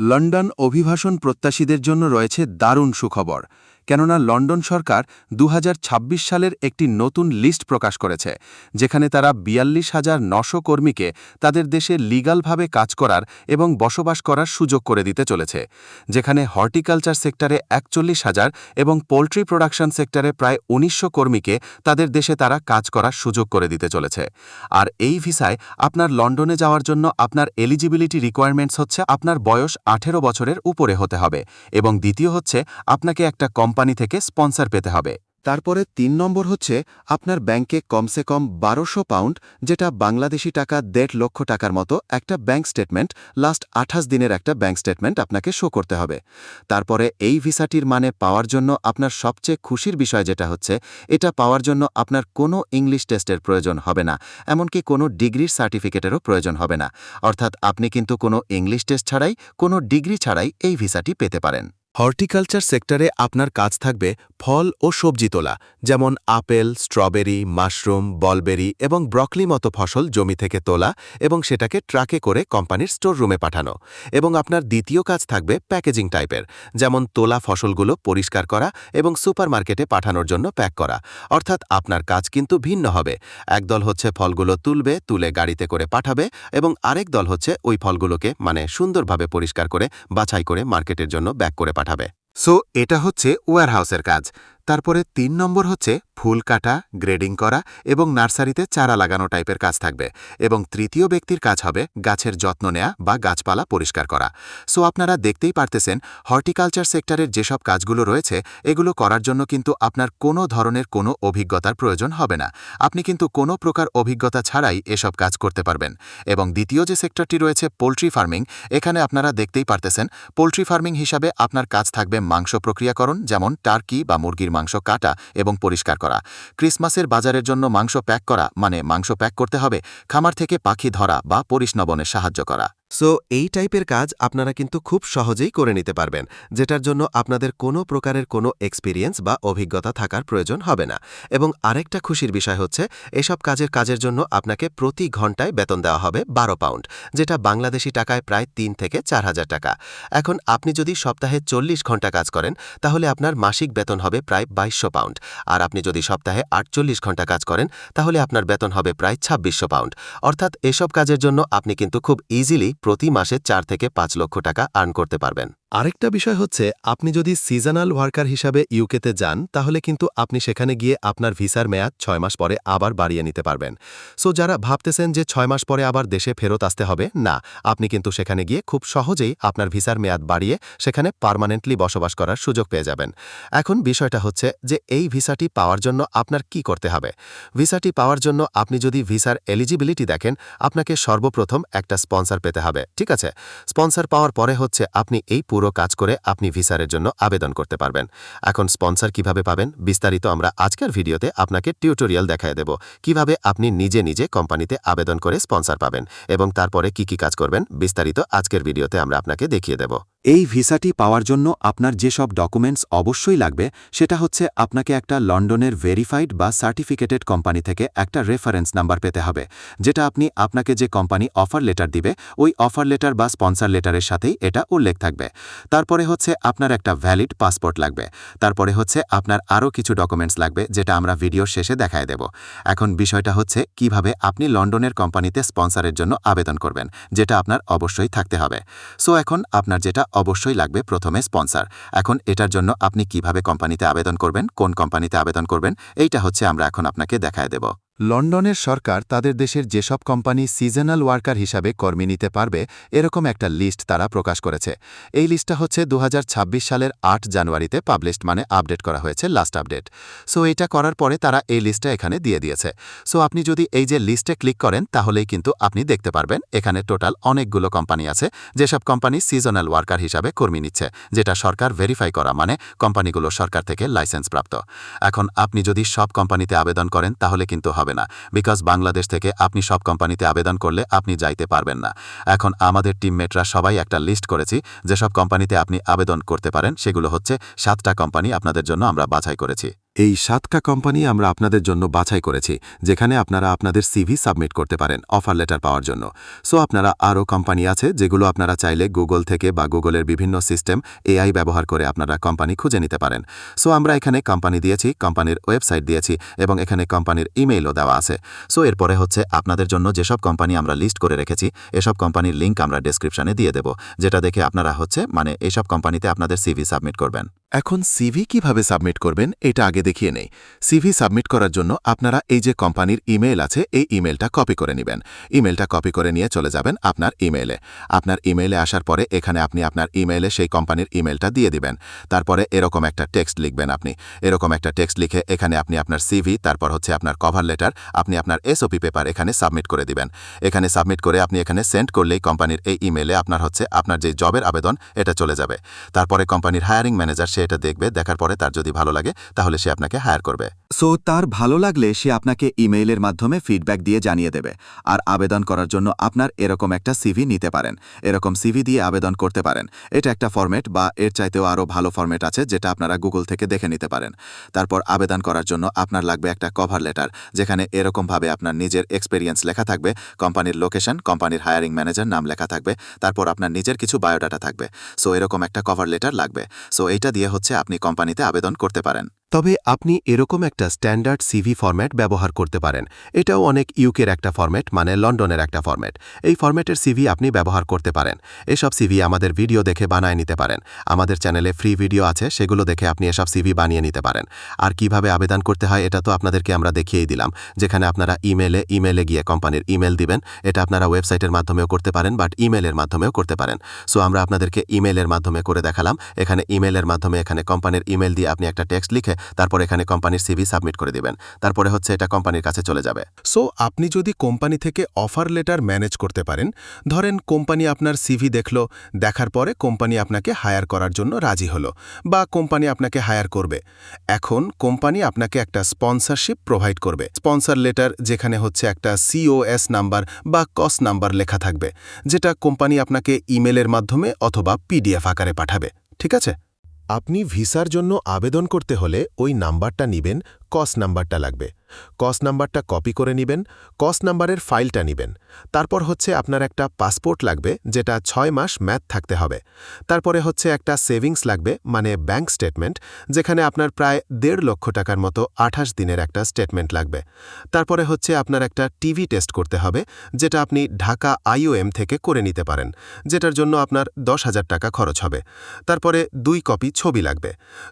London অভিবাসন প্রত্যাশীদের জন্য রয়েছে দারুণ সুখবর। কেননা লন্ডন সরকার দু হাজার ছাব্বিশ সালের একটি নতুন লিস্ট প্রকাশ করেছে, যেখানে তারা বিয়াল্লিশ হাজার নশো কর্মীকে তাদের দেশে লিগালভাবে কাজ করার এবং বসবাস করার সুযোগ করে দিতে চলেছে, যেখানে হর্টিকালচার সেক্টরে একচল্লিশ হাজার এবং পোলট্রি প্রোডাকশন সেক্টরে প্রায় উনিশশো কর্মীকে তাদের দেশে তারা কাজ করার সুযোগ করে দিতে চলেছে। আর এই ভিসায় আপনার লন্ডনে যাওয়ার জন্য আপনার এলিজিবিলিটি রিকোয়ারমেন্টস হচ্ছে আপনার বয়স আঠেরো বছরের উপরে হতে হবে এবং দ্বিতীয় হচ্ছে আপনাকে একটা কোম্পানি থেকে স্পন্সর পেতে হবে। তারপরে তিন নম্বর হচ্ছে আপনার ব্যাংকে কমসে কম বারোশো পাউন্ড, যেটা বাংলাদেশি টাকা দেড় লক্ষ টাকার মতো একটা ব্যাংক স্টেটমেন্ট, লাস্ট আঠাশ দিনের একটা ব্যাংক স্টেটমেন্ট আপনাকে শো করতে হবে। তারপরে এই ভিসাটির মানে পাওয়ার জন্য আপনার সবচেয়ে খুশির বিষয় যেটা হচ্ছে, এটা পাওয়ার জন্য আপনার কোনো ইংলিশ টেস্টের প্রয়োজন হবে না, এমনকি কোনো ডিগ্রির সার্টিফিকেটেরও প্রয়োজন হবে না। অর্থাৎ আপনি কিন্তু কোনো ইংলিশ টেস্ট ছাড়াই, কোনো ডিগ্রি ছাড়াই এই ভিসাটি পেতে পারেন। হর্টিকালচার সেক্টরে আপনার কাজ থাকবে ফল ও সবজি তোলা, যেমন আপেল, স্ট্রবেরি, মাশরুম, বলবেরি এবং ব্রকলি মতো ফসল জমি থেকে তোলা এবং সেটাকে ট্রাকে করে কোম্পানির স্টোর রুমে পাঠানো। এবং আপনার দ্বিতীয় কাজ থাকবে প্যাকেজিং টাইপের, যেমন তোলা ফসলগুলো পরিষ্কার করা এবং সুপারমার্কেটে পাঠানোর জন্য প্যাক করা। অর্থাৎ আপনার কাজ কিন্তু ভিন্ন হবে। একদল হচ্ছে ফলগুলো তুলবে, তুলে গাড়িতে করে পাঠাবে এবং আরেক দল হচ্ছে ওই ফলগুলোকে মানে সুন্দরভাবে পরিষ্কার করে, বাছাই করে মার্কেটের জন্য ব্যাক করে পাঠাবে। সো এটা হচ্ছে ওয়্যারহাউসের কাজ। তারপরে তিন নম্বর হচ্ছে ফুল কাটা, গ্রেডিং করা এবং নার্সারিতে চারা লাগানো টাইপের কাজ থাকবে এবং তৃতীয় ব্যক্তির কাজ হবে গাছের যত্ন নেয়া বা গাছপালা পরিষ্কার করা। সো, আপনারা দেখতেই পারতেছেন হর্টিকালচার সেক্টরের যেসব কাজগুলো রয়েছে, এগুলো করার জন্য কিন্তু আপনার কোনো ধরনের কোনো অভিজ্ঞতার প্রয়োজন হবে না। আপনি কিন্তু কোনো প্রকার অভিজ্ঞতা ছাড়াই এসব কাজ করতে পারবেন। এবং দ্বিতীয় যে সেক্টরটি রয়েছে, পোলট্রি ফার্মিং, এখানে আপনারা দেখতেই পারতেছেন পোলট্রি ফার্মিং হিসাবে আপনার কাজ থাকবে মাংস প্রক্রিয়াকরণ, যেমন টার্কি বা মুরগির মাংস কাটা এবং পরিষ্কার করা। ক্রিসমাসের বাজারের জন্য মাংস প্যাক করা মানে মাংস প্যাক করতে হবে, খামার থেকে পাখি ধরা বা পরিষ্ণবনে সাহায্য করা। সো এই টাইপের কাজ আপনারা কিন্তু খুব সহজেই করে নিতে পারবেন, যেটার জন্য আপনাদের কোনো প্রকারের কোনো এক্সপিরিয়েন্স বা অভিজ্ঞতা থাকার প্রয়োজন হবে না। এবং আরেকটা খুশির বিষয় হচ্ছে, এসব কাজের কাজের জন্য আপনাকে প্রতি ঘন্টায় বেতন দেওয়া হবে বারো পাউন্ড, যেটা বাংলাদেশি টাকায় প্রায় তিন থেকে চার হাজার টাকা। এখন আপনি যদি সপ্তাহে চল্লিশ ঘণ্টা কাজ করেন, তাহলে আপনার মাসিক বেতন হবে প্রায় বাইশশো পাউন্ড। আর আপনি যদি সপ্তাহে আটচল্লিশ ঘণ্টা কাজ করেন, তাহলে আপনার বেতন হবে প্রায় ছাব্বিশশো পাউন্ড। অর্থাৎ এসব কাজের জন্য আপনি কিন্তু খুব ইজিলি প্রতি মাসে চার থেকে পাঁচ লক্ষ টাকা আর্ন করতে পারবেন। আরেকটা বিষয় হচ্ছে, আপনি যদি সিজনাল ওয়ার্কার হিসাবে ইউকেতে যান, তাহলে কিন্তু আপনি সেখানে গিয়ে আপনার ভিসার মেয়াদ ছয় মাস পরে আবার বাড়িয়ে নিতে পারবেন। সো যারা ভাবতেছেন যে ছয় মাস পরে আবার দেশে ফেরত আসতে হবে, না, আপনি কিন্তু সেখানে গিয়ে খুব সহজেই আপনার ভিসার মেয়াদ বাড়িয়ে সেখানে পার্মানেন্টলি বসবাস করার সুযোগ পেয়ে যাবেন। এখন বিষয়টা হচ্ছে যে, এই ভিসাটি পাওয়ার জন্য আপনার কি করতে হবে? ভিসাটি পাওয়ার জন্য আপনি যদি ভিসার এলিজিবিলিটি দেখেন, আপনাকে সর্বপ্রথম একটা স্পন্সর পেতে হবে, ঠিক আছে? স্পন্সর পাওয়ার পরে হচ্ছে আপনি এই পুরো কাজ করে আপনি ভিসারের জন্য আবেদন করতে পারবেন। এখন স্পন্সর কীভাবে পাবেন? বিস্তারিত আমরা আজকের ভিডিওতে আপনাকে টিউটোরিয়াল দেখায় দেব। কীভাবে আপনি নিজে নিজে কোম্পানিতে আবেদন করে স্পন্সর পাবেন এবং তারপরে কি কি কাজ করবেন? বিস্তারিত আজকের ভিডিওতে আমরা আপনাকে দেখিয়ে দেব। এই ভিসাটি পাওয়ার জন্য আপনার যেসব ডকুমেন্টস অবশ্যই লাগবে, সেটা হচ্ছে আপনাকে একটা লন্ডনের ভেরিফাইড বা সার্টিফিকেটেড কোম্পানি থেকে একটা রেফারেন্স নাম্বার পেতে হবে, যেটা আপনি আপনাকে যে কোম্পানি অফার লেটার দিবে, ওই অফার লেটার বা স্পন্সর লেটারের সাথেই এটা উল্লেখ থাকবে। তারপরে হচ্ছে আপনার একটা ভ্যালিড পাসপোর্ট লাগবে, তারপরে হচ্ছে আপনার আরও কিছু ডকুমেন্টস লাগবে, যেটা আমরা ভিডিওর শেষে দেখায় দেব। এখন বিষয়টা হচ্ছে কীভাবে আপনি লন্ডনের কোম্পানিতে স্পন্সরের জন্য আবেদন করবেন, যেটা আপনার অবশ্যই থাকতে হবে। সো এখন আপনার যেটা অবশ্যই লাগবে প্রথমে স্পন্সার। এখন এটার জন্য আপনি কীভাবে কোম্পানিতে আবেদন করবেন, কোন কোম্পানিতে আবেদন করবেন, এইটা হচ্ছে আমরা এখন আপনাকে দেখায় দেব। লন্ডনের সরকার তাদের দেশের যেসব কোম্পানি সিজনাল ওয়ার্কার হিসাবে কর্মী নিতে পারবে, এরকম একটা লিস্ট তারা প্রকাশ করেছে। এই লিস্টটা হচ্ছে দু হাজার ছাব্বিশ সালের আট জানুয়ারিতে পাবলিশড মানে আপডেট করা হয়েছে লাস্ট আপডেট সো এটা করার পরে তারা এই লিস্টটা এখানে দিয়ে দিয়েছে। সো আপনি যদি এই যে লিস্টে ক্লিক করেন, তাহলেই কিন্তু আপনি দেখতে পারবেন, এখানে টোটাল অনেকগুলো কোম্পানি আছে, যেসব কোম্পানি সিজনাল ওয়ার্কার হিসাবে কর্মী নিচ্ছে, যেটা সরকার ভেরিফাই করা মানে কোম্পানিগুলো সরকার থেকে লাইসেন্স প্রাপ্ত। এখন আপনি যদি সব কোম্পানিতে আবেদন করেন, তাহলে কিন্তু হবে না বিকজ বাংলাদেশ থেকে আপনি সব কোম্পানিতে আবেদন করলে আপনি যাইতে পারবেন না। এখন আমাদের টিমমেটরা সবাই একটা লিস্ট করেছি, যেসব কোম্পানিতে আপনি আবেদন করতে পারেন, সেগুলো হচ্ছে সাতটা কোম্পানি আপনাদের জন্য আমরা বাছাই করেছি। এই সাতটা কোম্পানি আমরা আপনাদের জন্য বাছাই করেছি, যেখানে আপনারা আপনাদের সিভি সাবমিট করতে পারেন অফার লেটার পাওয়ার জন্য। সো আপনারা আরও কোম্পানি আছে, যেগুলো আপনারা চাইলে গুগল থেকে বা গুগলের বিভিন্ন সিস্টেম এআই ব্যবহার করে আপনারা কোম্পানি খুঁজে নিতে পারেন। সো আমরা এখানে কোম্পানি দিয়েছি কোম্পানির ওয়েবসাইট দিয়েছি এবং এখানে কোম্পানির ইমেইলও দেওয়া আছে। সো এরপরে হচ্ছে আপনাদের জন্য যেসব কোম্পানি আমরা লিস্ট করে রেখেছি, এসব কোম্পানির লিঙ্ক আমরা ডেসক্রিপশনে দিয়ে দেব, যেটা দেখে আপনারা হচ্ছে মানে এসব কোম্পানিতে আপনাদের সিভি সাবমিট করবেন। এখন সিভি কীভাবে সাবমিট করবেন, এটা আগে দেখিয়ে নেই। সিভি সাবমিট করার জন্য আপনারা এই যে কোম্পানির ইমেল আছে, এই ইমেলটা কপি করে নেবেন। ইমেলটা কপি করে নিয়ে চলে যাবেন আপনার ইমেলে আপনার ইমেলে আসার পরে এখানে আপনি আপনার ইমেলে সেই কোম্পানির ইমেলটা দিয়ে দিবেন। তারপরে এরকম একটা টেক্সট লিখবেন আপনি। এরকম একটা টেক্সট লিখে এখানে আপনি আপনার সিভি তারপর হচ্ছে আপনার কভার লেটার আপনি আপনার এসওপি পেপার এখানে সাবমিট করে দিবেন। এখানে সাবমিট করে আপনি এখানে সেন্ড করলেই কোম্পানির এই ইমেলে আপনার হচ্ছে আপনার যে জবের আবেদন, এটা চলে যাবে। তারপরে কোম্পানির হায়ারিং ম্যানেজার সে এটা দেখবে, দেখার পরে তার যদি ভালো লাগে, তাহলে সে আপনাকে হায়ার করবে। সো তার ভালো লাগলে সে আপনাকে ইমেইলের মাধ্যমে ফিডব্যাক দিয়ে জানিয়ে দেবে। আর আবেদন করার জন্য আপনার এরকম একটা সিভি নিতে পারেন। এরকম সিভি দিয়ে আবেদন করতে পারেন। এটা একটা ফরম্যাট বা এর চাইতেও আরও ভালো ফরম্যাট আছে, যেটা আপনারা গুগল থেকে দেখে নিতে পারেন। তারপর আবেদন করার জন্য আপনার লাগবে একটা কভার লেটার যেখানে এরকমভাবে আপনার নিজের এক্সপেরিয়েন্স লেখা থাকবে কোম্পানির লোকেশন কোম্পানির হায়ারিং ম্যানেজার নাম লেখা থাকবে, তারপর আপনার নিজের কিছু বায়োডাটা থাকবে। সো এরকম একটা কভার লেটার লাগবে। সো এইটা দিয়ে হচ্ছে আপনি কোম্পানিতে আবেদন করতে পারেন। তবে আপনি এরকম একটা স্ট্যান্ডার্ড সিভি ফরম্যাট ব্যবহার করতে পারেন। এটাও অনেক ইউকের একটা ফরম্যাট মানে লন্ডনের একটা ফরম্যাট এই ফরম্যাটের সিভি আপনি ব্যবহার করতে পারেন। এসব সিভি আমাদের ভিডিও দেখে বানায় নিতে পারেন। আমাদের চ্যানেলে ফ্রি ভিডিও আছে, সেগুলো দেখে আপনি এসব সিভি বানিয়ে নিতে পারেন। আর কীভাবে আবেদন করতে হয়, এটা তো আপনাদেরকে আমরা দেখিয়েই দিলাম। যেখানে আপনারা ইমেলে ইমেলে গিয়ে কোম্পানির ইমেল দিবেন। এটা আপনারা ওয়েবসাইটের মাধ্যমেও করতে পারেন বাট ইমেলের মাধ্যমেও করতে পারেন। সো আমরা আপনাদেরকে ইমেলের মাধ্যমে করে দেখালাম। এখানে ইমেলের মাধ্যমে এখানে কোম্পানির ইমেল দিয়ে আপনি একটা টেক্সট লিখে তারপর এখানে কোম্পানির সিভি সাবমিট করে দিবেন। তারপরে হচ্ছে এটা কোম্পানির কাছে চলে যাবে। সো আপনি যদি কোম্পানি থেকে অফার লেটার ম্যানেজ করতে পারেন, ধরেন কোম্পানি আপনার সিভি দেখল, দেখার পরে কোম্পানি আপনাকে হায়ার করার জন্য রাজি হলো বা কোম্পানি আপনাকে হায়ার করবে। এখন কোম্পানি আপনাকে একটা স্পন্সরশিপ প্রোভাইড করবে। স্পন্সর লেটার যেখানে হচ্ছে একটা সিওএস নাম্বার বা কস নাম্বার লেখা থাকবে, যেটা কোম্পানি আপনাকে ইমেলের মাধ্যমে অথবা পিডিএফ আকারে পাঠাবে। ঠিক আছে? আপনি ভিসার জন্য আবেদন করতে হলে ওই নাম্বারটা নিবেন কস নাম্বারটা লাগবে। কস নাম্বারটা কপি করে নেবেন, কস নাম্বারের ফাইলটা নেবেন। তারপর হচ্ছে আপনার একটা পাসপোর্ট লাগবে, যেটা ছয় মাস ম্যাথ থাকতে হবে। তারপরে হচ্ছে একটা সেভিংস লাগবে মানে ব্যাংক স্টেটমেন্ট, যেখানে আপনার প্রায় দেড় লক্ষ টাকার মতো আঠাশ দিনের একটা স্টেটমেন্ট লাগবে। তারপরে হচ্ছে আপনার একটা টিভি টেস্ট করতে হবে, যেটা আপনি ঢাকা আইওএম থেকে করে নিতে পারেন, যেটার জন্য আপনার দশ হাজার টাকা খরচ হবে। তারপরে দুই কপি ছবি লাগবে।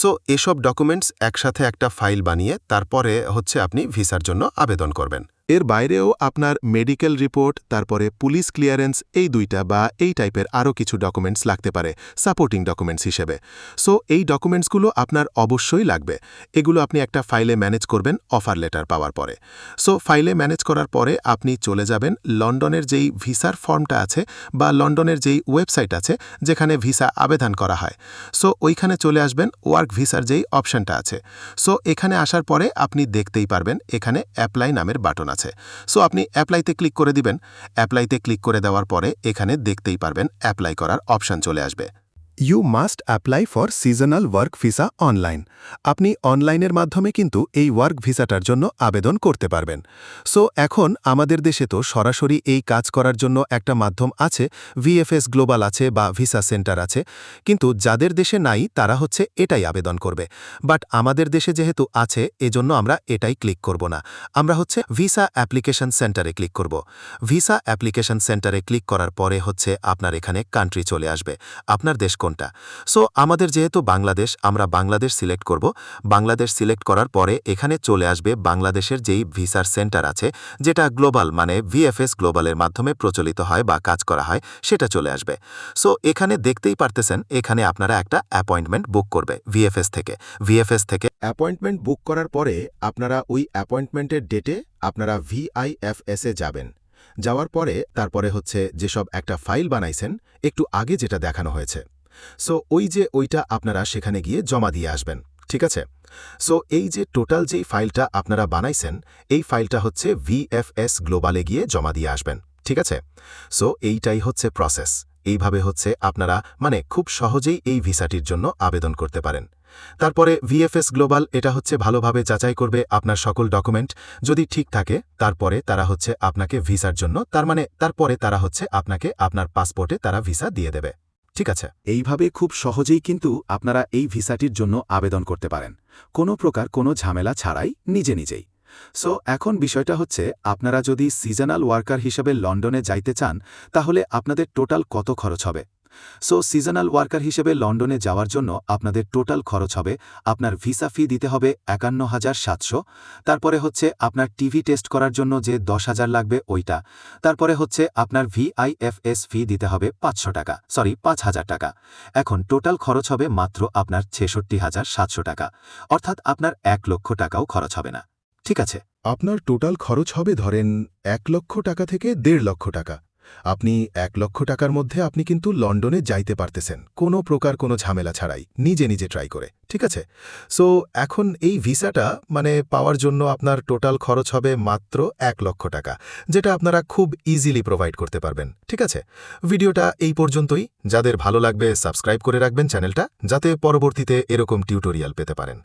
সো এসব ডকুমেন্টস একসাথে একটা ফাইল বানিয়ে তারপরে হচ্ছে আপনি ভিসার জন্য আবেদন করবেন। এর বাইরেও আপনার মেডিকেল রিপোর্ট, তারপরে পুলিশ ক্লিয়ারেন্স, এই দুইটা বা এই টাইপের আরও কিছু ডকুমেন্টস লাগতে পারে, সাপোর্টিং ডকুমেন্টস হিসেবে। সো, এই ডকুমেন্টসগুলো আপনার অবশ্যই লাগবে। এগুলো আপনি একটা ফাইলে ম্যানেজ করবেন অফার লেটার পাওয়ার পরে। সো, ফাইলে ম্যানেজ করার পরে আপনি চলে যাবেন লন্ডনের যেই ভিসার ফর্মটা আছে বা লন্ডনের যেই ওয়েবসাইট আছে, যেখানে ভিসা আবেদন করা হয়। সো, ওইখানে চলে আসবেন, ওয়ার্ক ভিসার যেই অপশানটা আছে। সো, এখানে আসার পরে আপনি দেখতেই পারবেন, এখানে অ্যাপ্লাই নামের বাটন আছে। সো আপনি অ্যাপ্লাইতে ক্লিক করে দিবেন। অ্যাপ্লাইতে ক্লিক করে দেওয়ার পরে এখানে দেখতেই পারবেন অ্যাপ্লাই করার অপশান চলে আসবে। You must apply for seasonal work visa online. আপনি অনলাইনের মাধ্যমে কিন্তু এই ওয়ার্ক ভিসাটার জন্য আবেদন করতে পারবেন। সো, এখন আমাদের দেশে তো সরাসরি এই কাজ করার জন্য একটা মাধ্যম আছে, ভিএফএস গ্লোবাল আছে বা ভিসা সেন্টার আছে, কিন্তু যাদের দেশে নাই তারা হচ্ছে এটাই আবেদন করবে। বাট আমাদের দেশে যেহেতু আছে, এজন্য আমরা এটাই ক্লিক করব না। আমরা হচ্ছে ভিসা অ্যাপ্লিকেশন সেন্টারে ক্লিক করব। ভিসা অ্যাপ্লিকেশন সেন্টারে ক্লিক করার পরে হচ্ছে আপনার এখানে কান্ট্রি চলে আসবে। আপনার দেশ কোনটা সো আমাদের যেহেতু বাংলাদেশ, আমরা বাংলাদেশ সিলেক্ট করব। বাংলাদেশ সিলেক্ট করার পরে এখানে চলে আসবে বাংলাদেশের যেই ভিসার সেন্টার আছে, যেটা গ্লোবাল মানে ভিএফএস গ্লোবালের মাধ্যমে প্রচলিত হয় বা কাজ করা হয়, সেটা চলে আসবে। সো এখানে দেখতেই পারতেছেন, এখানে আপনারা একটা অ্যাপয়েন্টমেন্ট বুক করবে ভিএফএস থেকে। ভিএফএস থেকে অ্যাপয়েন্টমেন্ট বুক করার পরে আপনারা ওই অ্যাপয়েন্টমেন্টের ডেটে আপনারা ভিআইএফএসে যাবেন। যাওয়ার পরে তারপরে হচ্ছে যেসব একটা ফাইল বানাইছেন, একটু আগে যেটা দেখানো হয়েছে। সো ওই যে ওইটা আপনারা সেখানে গিয়ে জমা দিয়ে আসবেন, ঠিক আছে? সো এই যে টোটাল যেই ফাইলটা আপনারা বানাইছেন, এই ফাইলটা হচ্ছে ভিএফএস গ্লোবালে গিয়ে জমা দিয়ে আসবেন, ঠিক আছে? সো এইটাই হচ্ছে প্রসেস এইভাবে হচ্ছে আপনারা মানে খুব সহজেই এই ভিসাটির জন্য আবেদন করতে পারেন। তারপরে ভিএফএস গ্লোবাল এটা হচ্ছে ভালোভাবে যাচাই করবে আপনার সকল ডকুমেন্ট। যদি ঠিক থাকে, তারপরে তারা হচ্ছে আপনাকে ভিসার জন্য, তার মানে তারপরে তারা হচ্ছে আপনাকে আপনার পাসপোর্টে তারা ভিসা দিয়ে দেবে। ঠিক আছে, এইভাবে খুব সহজেই কিন্তু আপনারা এই ভিসাটির জন্য আবেদন করতে পারেন। কোনো প্রকার কোনো ঝামেলা ছাড়াই নিজে নিজেই। সো এখন বিষয়টা হচ্ছে, আপনারা যদি সিজনাল ওয়ার্কার হিসেবে লন্ডনে যাইতে চান, তাহলে আপনাদের টোটাল কত খরচ হবে? সো সিজনাল ওয়ার্কার হিসেবে লন্ডনে যাওয়ার জন্য আপনাদের টোটাল খরচ হবে আপনার ভিসা ফি দিতে হবে একান্ন হাজার সাতশো। তারপরে হচ্ছে আপনার টিভি টেস্ট করার জন্য যে দশ হাজার লাগবে ওইটা। তারপরে হচ্ছে আপনার ভিআইএফএস ফি দিতে হবে পাঁচশো টাকা। সরি পাঁচ হাজার টাকা। এখন টোটাল খরচ হবে মাত্র আপনার ছেষট্টি হাজার সাতশো টাকা। অর্থাৎ আপনার এক লক্ষ টাকাও খরচ হবে না। ঠিক আছে? আপনার টোটাল খরচ হবে ধরেন এক লক্ষ টাকা থেকে দেড় লক্ষ টাকা। আপনি এক লক্ষ টাকার মধ্যে আপনি কিন্তু লন্ডনে যাইতে পারতেছেন। কোনো প্রকার কোনো ঝামেলা ছাড়াই। নিজে নিজে ট্রাই করে। ঠিক আছে? সো এখন এই ভিসাটা মানে পাওয়ার জন্য আপনার টোটাল খরচ হবে মাত্র এক লক্ষ টাকা, যেটা আপনারা খুব ইজিলি প্রোভাইড করতে পারবেন, ঠিক আছে? ভিডিওটা এই পর্যন্তই। যাদের ভালো লাগবে সাবস্ক্রাইব করে রাখবেন চ্যানেলটা, যাতে পরবর্তীতে এরকম টিউটোরিয়াল পেতে পারেন।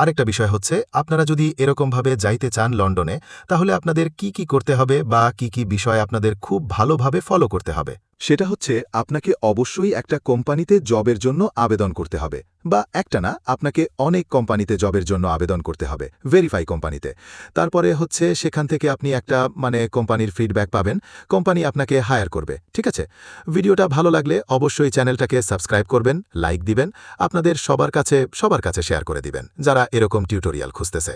আরেকটা বিষয় হচ্ছে, আপনারা যদি এরকমভাবে যাইতে চান লন্ডনে, তাহলে আপনাদের কি কি করতে হবে বা কি কি বিষয় আপনাদের খুব ভালোভাবে ফলো করতে হবে? সেটা হচ্ছে আপনাকে অবশ্যই একটা কোম্পানিতে জবের জন্য আবেদন করতে হবে বা একটা না, আপনাকে অনেক কোম্পানিতে জবের জন্য আবেদন করতে হবে ভেরিফাই কোম্পানিতে। তারপরে হচ্ছে সেখান থেকে আপনি একটা মানে কোম্পানির ফিডব্যাক পাবেন, কোম্পানি আপনাকে হায়ার করবে, ঠিক আছে? ভিডিওটা ভালো লাগলে অবশ্যই চ্যানেলটাকে সাবস্ক্রাইব করবেন লাইক দিবেন, আপনাদের সবার কাছে সবার কাছে শেয়ার করে দিবেন, যারা এরকম টিউটোরিয়াল খুঁজতেছে।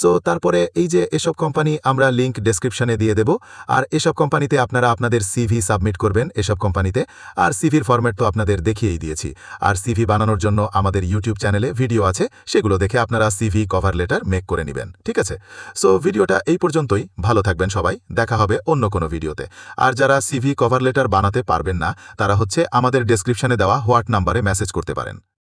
সো তারপরে এই যে এসব কোম্পানি আমরা লিংক ডেসক্রিপশনে দিয়ে দেব, আর এসব কোম্পানিতে আপনারা আপনাদের সিভি সাবমিট করবেন এসব কোম্পানিতে। আর সিভির ফরম্যাট তো আপনাদের দেখিয়েই দিয়েছি। আর সিভি বানানোর জন্য আমাদের ইউটিউব চ্যানেলে ভিডিও আছে, সেগুলো দেখে আপনারা সিভি কভার লেটার মেক করে নেবেন, ঠিক আছে? সো ভিডিওটা এই পর্যন্তই। ভালো থাকবেন সবাই। দেখা হবে অন্য কোনো ভিডিওতে। আর যারা সিভি কভার লেটার বানাতে পারবেন না, তারা হচ্ছে আমাদের ডেসক্রিপশনে দেওয়া হোয়াট নাম্বারে মেসেজ করতে পারেন।